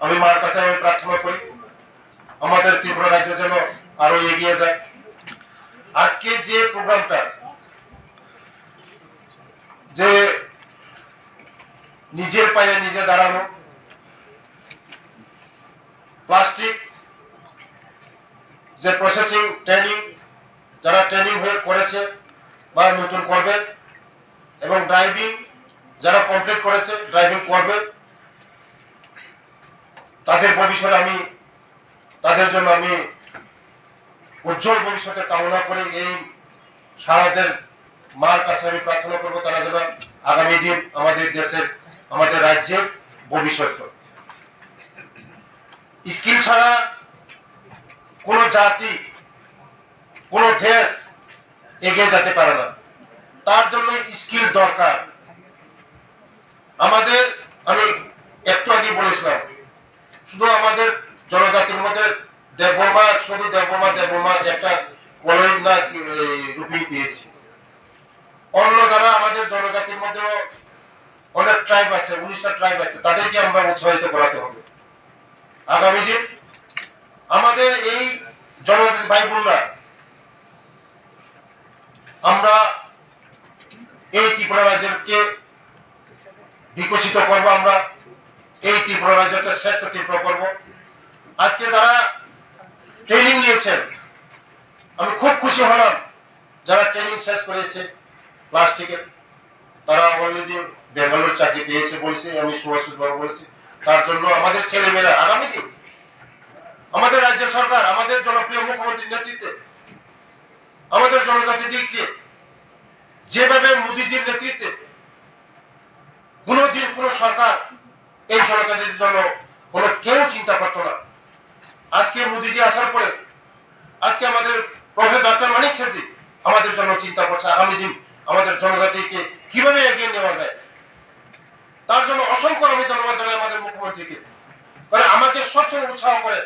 আমি মার কাছে আমি প্রার্থনা করি, আমাদের ত্রিপুরা রাজ্য যেন আরও এগিয়ে যায়। আজকে যে প্রোগ্রামটা, যে নিজের পায়ে নিজে দাঁড়ানো, প্লাস্টিক, যে প্রসেসিং ট্রেনিং যারা ট্রেনিং হয়ে করেছে বা নতুন করবে, এবং ড্রাইভিং যারা কমপ্লিট করেছে ড্রাইভিং করবে তাদের ভবিষ্যতে আমি, তাদের জন্য আমি উজ্জ্বল ভবিষ্যতে কামনা করে এই সারাদের মার কাছে আমি প্রার্থনা করব, তারা যেন আগামী দিন আমাদের দেশের, আমাদের রাজ্যের ভবিষ্যৎ স্কিল ছাড়া কোনো জাতি, কোনো দেশ এগিয়ে যেতে পারে না। তার জন্য স্কিল দরকার। আমাদের, আমি একটু আগে বলেছিলাম শুধু আমাদের জনজাতির মধ্যে দেববর্মা শুধু দেববর্মা দেববর্মা একটা কলোনি না রূপিন পেয়েছি অন্য যারা আমাদের জনজাতির মধ্যেও অনেক ট্রাইব আছে উনিশটা ট্রাইব আছে, তাদেরকে আমরা উৎসাহিত করাতে হবে। আগামী দিন আমাদের এই জনজাতি ভাই বোনরা, আমরা এই ত্রিপুরা রাজ্যকে বিকশিত করব আমরা, এই ত্রিপুরা রাজ্যকে শ্রেষ্ঠ ত্রিপুরা করব। আজকে যারা ট্রেনিং নিয়েছেন, আমি খুব খুশি হলাম যারা ট্রেনিং শেষ করেছে প্লাস্টিকে তারা অলরেডি বেঙ্গালোর চাকরি পেয়েছে বলছে, আমি সুভাষিত বাবু বলছি। তার জন্য আমাদের ছেলেমেয়েরা, আগামী দিন আমাদের রাজ্য সরকার, আমাদের জনপ্রিয় মুখ্যমন্ত্রীর নেতৃত্বে, আমাদের জনজাতি দিককে যেভাবে মোদীজির নেতৃত্বে কোনোদিন কোন সরকার এই জনজাতির জন্য কোনো কেউ চিন্তা করতো না। আজকে মোদীজি আসার পরে, আজকে আমাদের প্রফেসর ডক্টর মানিক ছেত্রী আমাদের জন্য চিন্তা করছে, আগামী দিন আমাদের জনজাতিকে কীভাবে এগিয়ে নেওয়া যায়। তার জন্য অসংখ্য আমি ধন্যবাদ জানাই আমাদের মুখ্যমন্ত্রীকে। কারণ আমাকে সবসময় উৎসাহ করে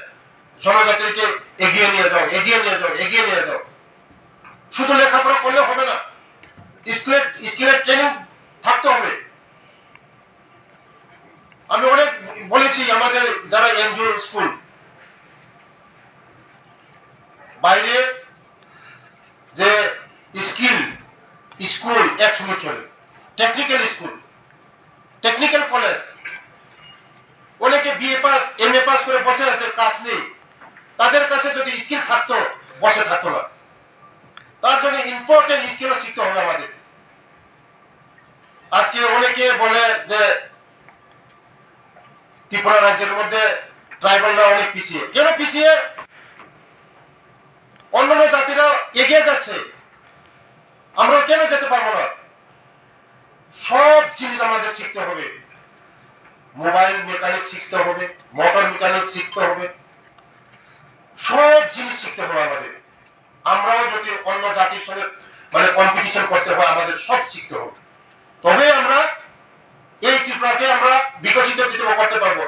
জনজাতিকে এগিয়ে নিয়ে যাও, এগিয়ে নিয়ে যাও, এগিয়ে নিয়ে যাও। শুধু লেখাপড়া করলে হবে না স্কিলের স্কিলের ট্রেনিং থাকতে হবে। আমি অনেক বলেছি আমাদের যারা এনজিও স্কুল বাইরে যে স্কিল, স্কুল একসঙ্গে চলে। Technical school. টেকনিক্যাল কলেজ অনেকে BA pass M A pass করে বসে আছে, কাজ নেই। তাদের কাছে যদি স্কিল থাকতো, বসে থাকতো না। তার জন্য ইম্পর্টেন্ট স্কিলও শিখতে হবে আমাদের। আজকে অনেকে বলে যে, ত্রিপুরা রাজ্যের মধ্যে ট্রাইবালরা অনেক পিছিয়ে। কেন পিছিয়ে? অন্যান্য জাতিরা এগিয়ে যাচ্ছে। আমরা কেন যেতে পারব না? সব জিনিস আমাদের শিখতে হবে। মোবাইল মেকানিক শিখতে হবে, মোটর মেকানিক শিখতে হবে। সব জিনিস শিখতে হবে আমাদের। আমরাও যদি অন্য জাতির সঙ্গে মানে কম্পিটিশন করতে হয়, আমাদের সব শিখতে হবে। তবে আমরা এই ত্রিপুরাকে আমরা বিকশিত করতে পারব।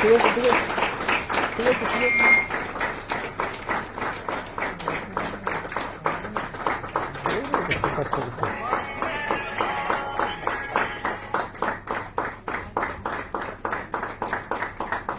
ঠিক আছে ঠিক আছে ঠিক আছে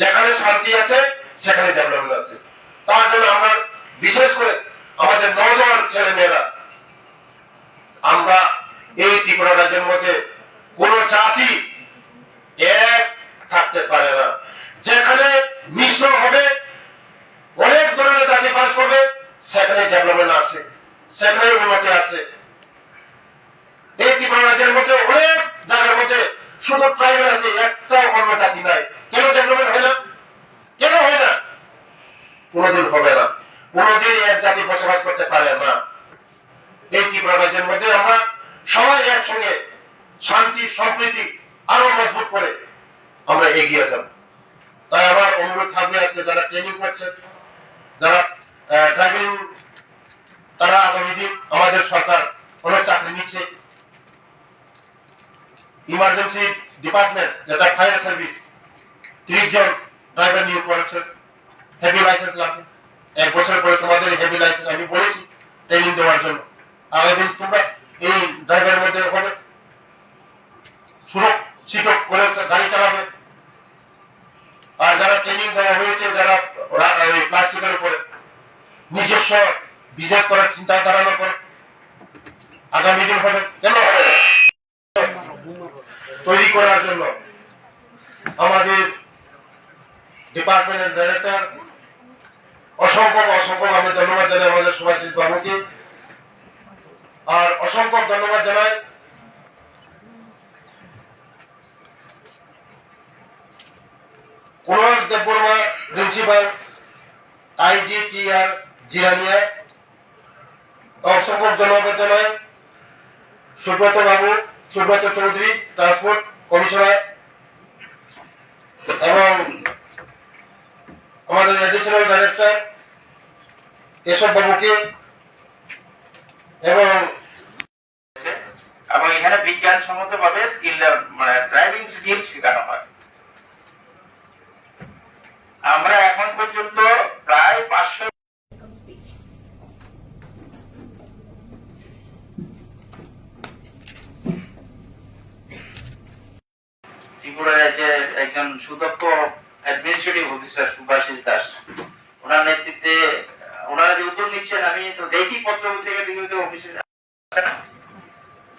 যেখানে শান্তি আছে, সেখানে ডেভেলপমেন্ট আছে। তার জন্য আমরা, বিশেষ করে আমাদের নজওয়ান ছেলে মেয়েরা আমরা এই ত্রিপুরা রাজ্যের মধ্যে কোন জাতি এক থাকতে পারে না। যেখানে মিশ্র হবে, অনেক ধরনের জাতি বাস করবে, সেখানে ডেভেলপমেন্ট আছে, সেখানে উন্নতি আছে। এই ত্রিপুরা রাজ্যের মধ্যে অনেক জায়গার মধ্যে শুধু ট্রাইবেল আছে একটা অন্য জাতি নাই। হবে না। এক জাতি বসবাস করতে পারে না। এই মধ্যে আমরা সবাই একসঙ্গে শান্তি, সম্প্রীতি আরও মজবুত করে এগিয়ে যাব। তাই আমার অনুরোধ থাকবে আজকে যারা ট্রেনিং করছেন যারা ড্রাইভিং তারা আগামী দিন আমাদের সরকার অনেক চাকরি নিচ্ছে। ইমার্জেন্সি ডিপার্টমেন্ট যেটা ফায়ার সার্ভিস তিরিশ জন ড্রাইভার নিয়োগ করেছে হেভি লাইসেন্স লাগবে। এক বছর পরে তোমাদের হেভি লাইসেন্স আমি বলেছি ট্রেনিং দেওয়ার জন্য। আগামী তোমরা এই ড্রাইভারের মধ্যে হবে। সুরক্ষিত করে গাড়ি চালাবে। আর যারা ট্রেনিং দেওয়া হয়েছে, যারা প্লাস্টিকের উপরে নিজস্ব বিজনেস করার চিন্তা ধারণা করে আগামী দিন হবে। কেন? তৈরি করার জন্য। আমাদের ডিপার্টমেন্টের ডাইরেক্টর অসংখ্য অসংখ্য আমি ধন্যবাদ জানাই আমাদের সুভাষিস বাবুকে। আর অসংখ্য ধন্যবাদ জানাই দেববর্মা প্রিন্সিপাল আইডিটিআর জিরানিয়া। অসংখ্য ধন্যবাদ জানাই সুব্রত বাবু, সুব্রত চৌধুরী ট্রান্সপোর্ট কমিশনার এবং আমাদের এডিশনাল ডাইরেক্টর, কেশব বাবুকে, এবং এবং এখানে বিজ্ঞানসম্মত ভাবে স্কিল মানে ড্রাইভিং স্কিল শেখানো হয়। আমরা এখন পর্যন্ত প্রায় পাঁচশো ত্রিপুরা রাজ্যের একজন সুদক্ষ অ্যাডমিনিস্ট্রেটিভ অফিসার সুভাষিস দাস। ওনার নেতৃত্বে, ওনারা যে উদ্যোগ নিচ্ছেন, আমি তো দেখি পত্র পত্রিকা বিভিন্ন অফিসে আছে না?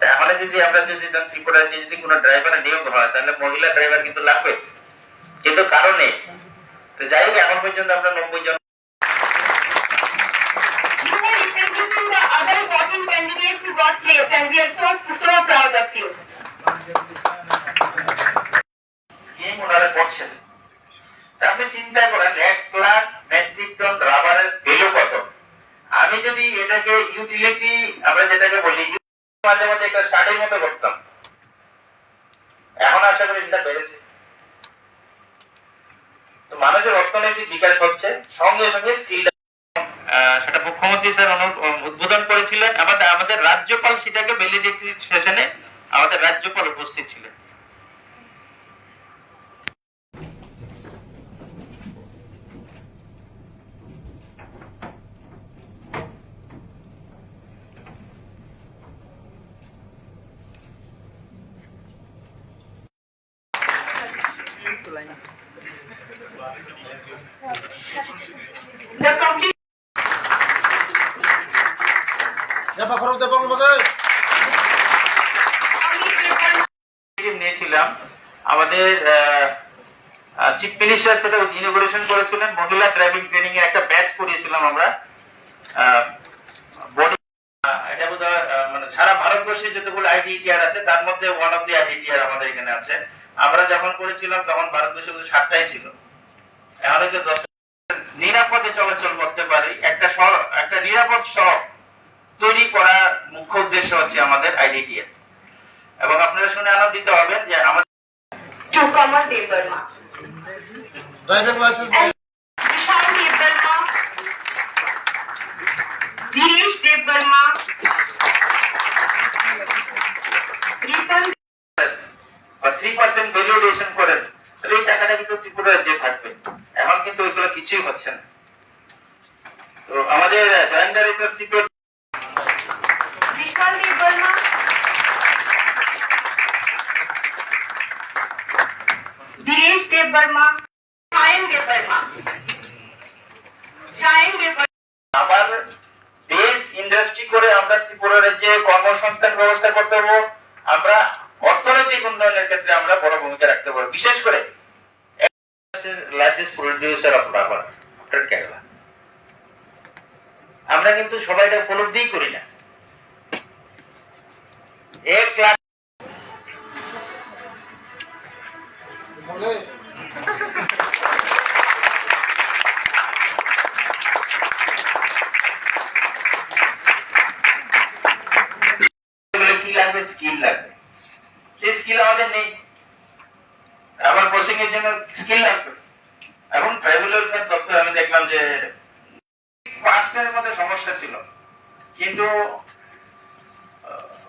তাহলে যদি আমরা যদি ত্রিপুরা যদি কোনো ড্রাইভার নিয়োগ হয়, তাহলে মহিলা ড্রাইভার কিন্তু লাগবে। কিন্তু কারণে, তো যাই হোক, এখন পর্যন্ত আমরা নব্বই জন ওনারা করছেন। আপনি চিন্তা করেন, এক লাখ মেট্রিক টন রাবারের ভ্যালু কত? আমি যদি এটাকে ইউটিলিটি আমরা যেটাকে বলি, মাঝে মাঝে একটা মতো করতাম। এখন আশা করি সেটা বেড়েছে। তো মানুষের অর্থনৈতিক বিকাশ হচ্ছে, সঙ্গে সঙ্গে স্কিল সেটা মুখ্যমন্ত্রী স্যার উদ্বোধন করেছিলেন আমাদের আমাদের রাজ্যপাল সেটাকে ভ্যালিডিটি সেশনে আমাদের রাজ্যপাল উপস্থিত ছিলেন। নিয়েছিলাম আমাদের চিফ মিনিস্টার সেটা ইনোগ্রেশন করেছিলেন মহিলা ড্রাইভিং ট্রেনিং এর একটা ব্যাচ করিয়েছিলাম আমরা বডি এটা বোধহয় মানে সারা ভারতবর্ষে যতগুলো আইডিটিআর আছে তার মধ্যে ওয়ান অফ দি আইডিটিআর আমাদের এখানে আছে আমরা যখন করেছিলাম তখন ভারতবর্ষে সাতটাই ছিল এখন হচ্ছে দশ নিরাপদে চলাচল করতে পারি। একটা শহর একটা নিরাপদ শহর তৈরি করার মুখ্য উদ্দেশ্য হচ্ছে আমাদের আইডিটিআর এবং আপনারা শুনে আনন্দিত হবেন যে আমাদের driving licence three percent valuation করেন। তাহলে এই টাকাটা কিন্তু ত্রিপুরা রাজ্যে থাকবে। এখন কিন্তু ওইগুলো কিছুই হচ্ছে না। তো আমাদের জয়েন্ট ডাইরেক্টরশিপের. আবার বেস ইন্ডাস্ট্রি করে আমরা ত্রিপুরা রাজ্যে কর্মসংস্থান ব্যবস্থা করতে পারব। আমরা অর্থনৈতিক উন্নয়নের ক্ষেত্রে আমরা বড় ভূমিকা রাখতে পারব। বিশেষ করে largest producer of rubber after Kerala আমরা কিন্তু সবাই এটা উপলব্ধি করি না। এক লাখ পার্সের মধ্যে সমস্যা ছিল। কিন্তু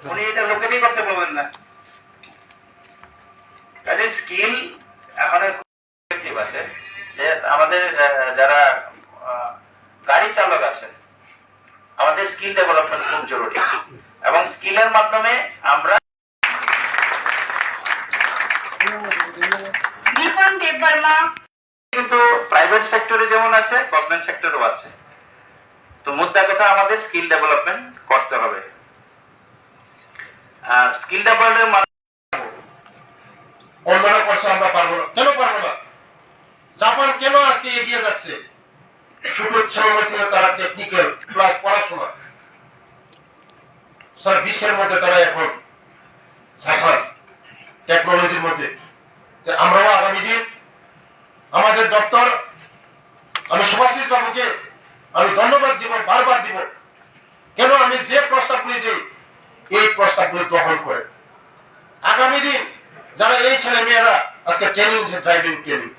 উনি এটা লোকেরই করতে বললেন না। কাজে স্কিল এখন আছে যে আমাদের যারা গাড়ি চালক আছে আমাদের স্কিল ডেভেলপমেন্ট খুব জরুরি। এবং স্কিলের মাধ্যমে আমরা কিন্তু প্রাইভেট সেক্টরে যেমন আছে গভর্নমেন্ট সেক্টরেও আছে। তো মুদ্রা কথা আমাদের স্কিল ডেভেলপমেন্ট করতে হবে। আর স্কিল ডেভেলপমেন্ট অন্যরা করছে, আমরা পারব না। কেন পারব না? জাপান কেন আজকে এগিয়ে যাচ্ছে? শুধু তারা টেকনিক্যাল প্লাস পড়াশোনা। সারা বিশ্বের মধ্যে তারা এখন ঝাঁকান টেকনোলজির মধ্যে। আমরাও আগামী দিন আমাদের দপ্তর, আমি সুভাষিস বাবুকে আমি ধন্যবাদ দিব, বারবার দিব। কেন আমি যে প্রস্তাবগুলি দিই এই প্রস্তাবগুলি গ্রহণ করে। আগামী দিন যারা এই ছেলে মেয়েরা আজকে ট্রেনিং ড্রাইভিং ট্রেনিং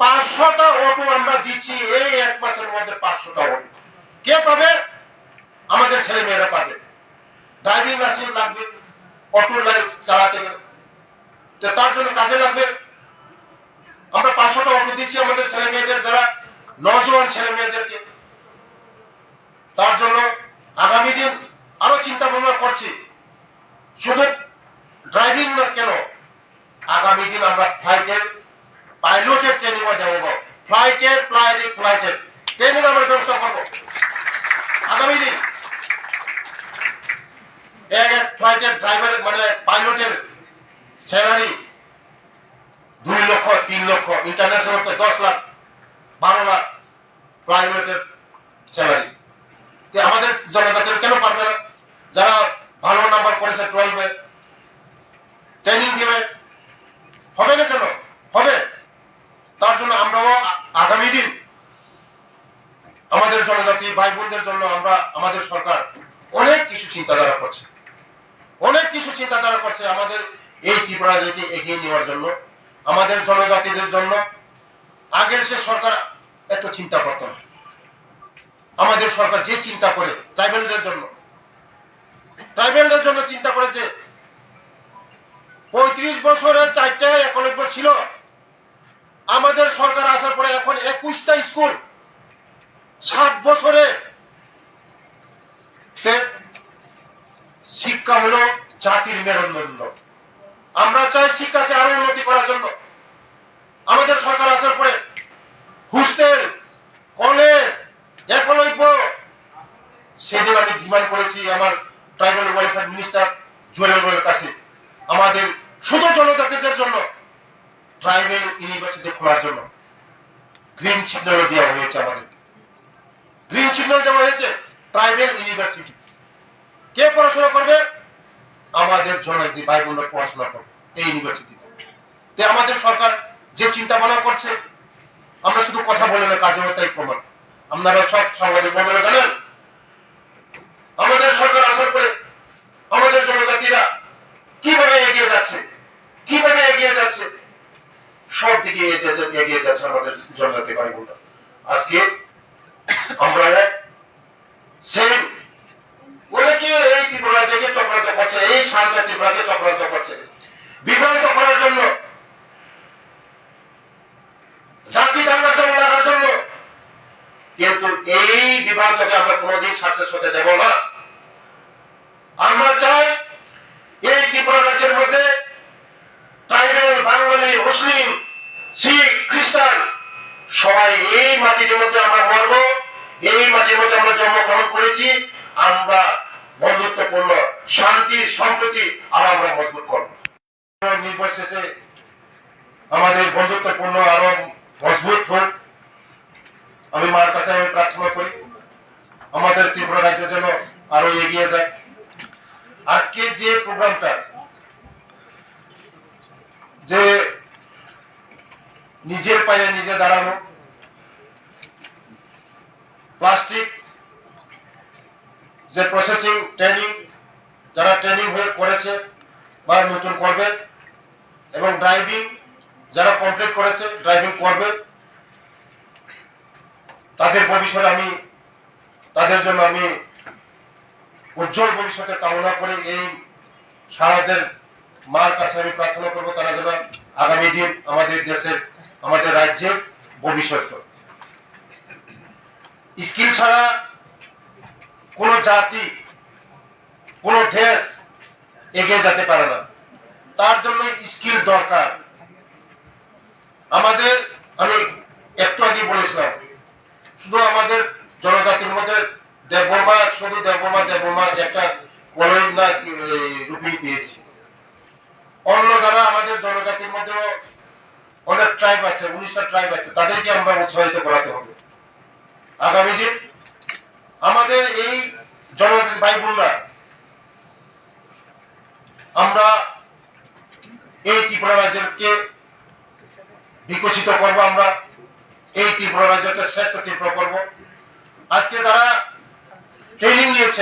পাঁচশোটা অটো আমরা দিচ্ছি, এই এক মাসের মধ্যে পাঁচশোটা অটো কে পাবে? আমাদের ছেলে মেয়েরা পাবে। ড্রাইভিং লাইসেন্স লাগবে অটো লাইট চালাতে গেলে। তার জন্য কাজে লাগবে। আমরা পাঁচশোটা অটো দিচ্ছি আমাদের ছেলে মেয়েদের যারা নজওয়ান ছেলে মেয়েদেরকে তার জন্য আগামী দিন আরও চিন্তা ভাবনা করছি শুধু ড্রাইভিং না কেন আগামী দিন আমরা ফ্লাইটের পাইলটের ট্রেনিং দেবো ফ্লাইটের ফ্লাইটের ফ্লাইটের ট্রেনিং আমরা ব্যবস্থা করব। আগামী দিন। এক এক ফ্লাইটের ড্রাইভার মানে পাইলটের স্যালারি দুই লক্ষ, তিন লক্ষ ইন্টারন্যাশনাল তো দশ লাখ, বারো লাখ প্রাইভেটের স্যালারি আমাদের জনজাতির কেন পারবে না যারা ভালো নাম্বার করেছে টুয়েলভে ট্রেনিং দিবে হবে না কেন হবে তার জন্য আমরাও আ- আগামী দিন আমাদের জনজাতি ভাই বোনদের জন্য আমরা, আমাদের সরকার অনেক কিছু চিন্তাধারা করছে। অনেক কিছু চিন্তাধারা করছে আমাদের এই ত্রিপুরাকে এগিয়ে নেওয়ার জন্য, আমাদের জনজাতিদের জন্য। আগের সে সরকার এত চিন্তা করতো না। আমাদের সরকার যে চিন্তা করে, ট্রাইবেলদের জন্য। ট্রাইবেলদের জন্য চিন্তা করেছে পঁয়ত্রিশ বছরের চারটে একলব্য ছিল। আমাদের সরকার আসার পরে এখন একুশটা স্কুল ষাট বছরে শিক্ষা হলো জাতির মেরুদণ্ড। আমরা চাই শিক্ষাকে আরও উন্নতি করার জন্য। আমাদের সরকার আসার পরে হোস্টেল কলেজ, একলব্য, সেদিন আমি ডিমান্ড করেছি আমার ট্রাইবাল ওয়েলফেয়ার মিনিস্টার জুয়েলের কাছে। আমাদের শুধু জনজাতিদের জন্য, ট্রাইবেল ইউনিভার্সিটি খোলার জন্য গ্রিন সিগন্যাল দেওয়া হয়েছে আমাদের। গ্রিন সিগন্যাল দেওয়া হয়েছে। Tribal university. কে পড়াশোনা করবে? আমাদের জনজাতি ভাই বোনরা পড়াশোনা করবে, এই ইউনিভার্সিটিতে তে আমাদের সরকার যে চিন্তা ভাবনা করছে, আমরা শুধু কথা বলে না কাজে তাই প্রমাণ। আপনারা সব সাংবাদিক বন্ধুরা জানেন আমাদের সরকার আসার পরে আমাদের জনজাতিরা কীভাবে এগিয়ে যাচ্ছে কীভাবে এগিয়ে যাচ্ছে সব দিকে এগিয়ে যাচ্ছে- এগিয়ে যাচ্ছে আমাদের জনজাতি ভাই বোনরা আজকে আমরা সেই অনেকে এই ত্রিপুরা থেকে চক্রান্ত করছে এই শান্ত ত্রিপুরাকে চক্রান্ত করছে বিভ্রান্ত করার জন্য জাতি দাঙ্গা চালানোর জন্য কিন্তু এই বিভ্রান্তকে আমরা কোনোদিন সাকসেস হতে দেব না আমরা চাই এই ত্রিপুরা রাজ্যের মধ্যে ট্রাইবেল বাঙালি মুসলিম শিখ খ্রিস্টান সবাই এই মাটির মধ্যে আমরা মরবো এই মাটির মধ্যে আমরা জন্মগ্রহণ করেছি, আমরা বন্ধুত্বপূর্ণ, শান্তি, সম্প্রীতি, আর আমরা মজবুত করব। নির্বাচনে আমাদের বন্ধুত্বপূর্ণ আরও মজবুত হোক আমি মার কাছে আমি প্রার্থনা করি, আমাদের ত্রিপুরা রাজ্য যেন আরও এগিয়ে যায়। আজকে যে প্রোগ্রামটা, যে নিজের পায়ে নিজে দাঁড়ানো, প্লাস্টিক যে প্রসেসিং ট্রেনিং যারা ট্রেনিং হয়ে করেছে বা নতুন করবে এবং ড্রাইভিং যারা কমপ্লিট করেছে ড্রাইভিং করবে, তাদের ভবিষ্যতে আমি, তাদের জন্য আমি উজ্জ্বল ভবিষ্যতের কামনা করে এই সারাদের মার কাছে আমি প্রার্থনা করব, তারা যেন আগামী দিন আমাদের দেশের, আমাদের রাজ্যের ভবিষ্যৎ স্কিল ছাড়া কোনো জাতি, কোনো দেশ এগিয়ে যেতে পারে না। তার জন্য স্কিল দরকার। আমাদের, আমি একটু আগে বলেছিলাম, শুধু আমাদের জনজাতির মধ্যে দেববর্মা, শুধু দেববর্মা দেববর্মা একটা কলই না রুপিন পেয়েছি। অন্য যারা আমাদের জনজাতির মধ্যেও অনেক ট্রাইব আছে উনিশটা ট্রাইব আছে, তাদেরকে আমরা উৎসাহিত করাতে হবে। আগামী দিন আমাদের এই জনজাতির ভাই বোনরা, আমরা এই ত্রিপুরা রাজ্যকে বিকশিত করব আমরা, এই ত্রিপুরা রাজ্যকে শ্রেষ্ঠ ত্রিপুরা করব। আজকে যারা ট্রেনিং নিয়েছে